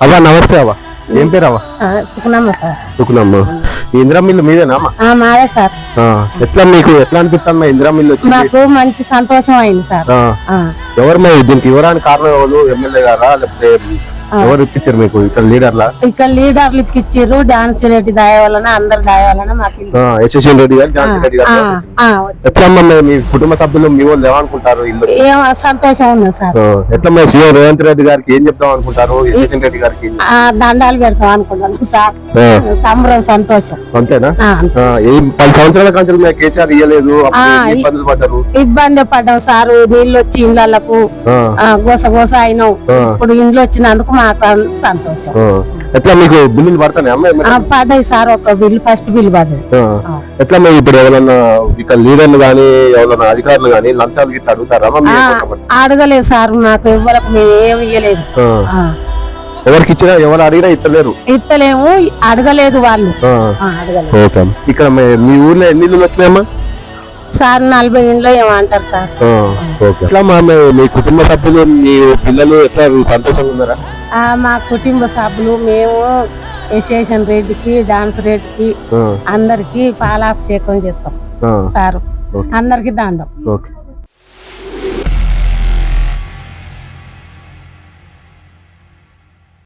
అవ్వ నమస్తే అవ్వ. ఏం పేరు అవ్వ? సుఖనమ్మ సార్. దుకునమ్మ ఈ ఇందిరా మిల్లు మీదేనా మాదే సార్. ఎట్లా మీకు ఎట్లా అనిపిస్తుంది ఇందిరా మిల్లు వచ్చింది? మాకు మంచి సంతోషం అయింది సార్. ఎవరు దీనికి ఇవ్వడానికి కారణం ఎవరు? ఎమ్మెల్యే గారా లేకపోతే ఎవరు ఇప్పించారు మీకు? ఇక్కడ లీడర్లా? ఇక్కడ లీడర్లు ఇప్పించారు డాన్స్ రెడ్డి దయ వలన అందరు దయ వలన మాకు. యశస్వన్ రెడ్డి గారు రెడ్డి మీ- కుటుంబ సభ్యులు మీ వాళ్ళు ఏమనుకుంటారు ఇల్లు? ఏం సంతోషం ఉంది సార్. సీఎం రేవంత్ రెడ్డి గారికి ఏం చెప్దాం అనుకుంటారు? యశస్వన్ రెడ్డి గారికి దండాలు పెడతాం అనుకున్నాను సార్. సంబరం సంతోషం. అంతేనా? పది సంవత్సరాల మీకు కేసీఆర్ ఇయ్యలేదు ఇబ్బందులు పడ్డారు? ఇబ్బంది పడ్డాం సార్ నీళ్ళు వచ్చి ఇళ్ళకు ఆ, గోస గోస అయినాం. ఇప్పుడు ఇండ్లు వచ్చినందుకు మాకు సంతోషం. ఎట్లా మీకు బిల్లులు పడతాయి పడ్డాయి సార్ ఒక బిల్లు ఫస్ట్ బిల్లు పడ్డది. ఎట్లా మీరు ఇప్పుడు ఎవరన్నా ఇక్కడ లీడర్లు గానీ ఎవరన్నా అధికారులు గానీ లంచాలు గిట్ట అడుగుతారా. అడగలేదు సార్ నాకు ఎవరికి మేము ఏమి ఇయ్యలేదు. ఎవరికి ఇచ్చినా ఎవరు అడిగినా ఇస్తలేరు? ఇత్తలేము అడగలేదు వాళ్ళు. ఇక్కడ మీ- ఊర్లో ఎన్ని ఇల్లులు వచ్చినాయమ్మా? సార్ నలభై ఇంట్లో ఏమంటారు సార్. ఎట్లా మా మీ- కుటుంబ సభ్యులు మీ పిల్లలు ఎట్లా సంతోషంగా ఉన్నారా? ఆ, మా కుటుంబ సభ్యులు మేము యశేషన్ రెడ్డికి డాన్స్ రెడ్డికి అందరికి పాలాభిషేకం చేస్తాం సారు. అందరికి దండం. ఓకే.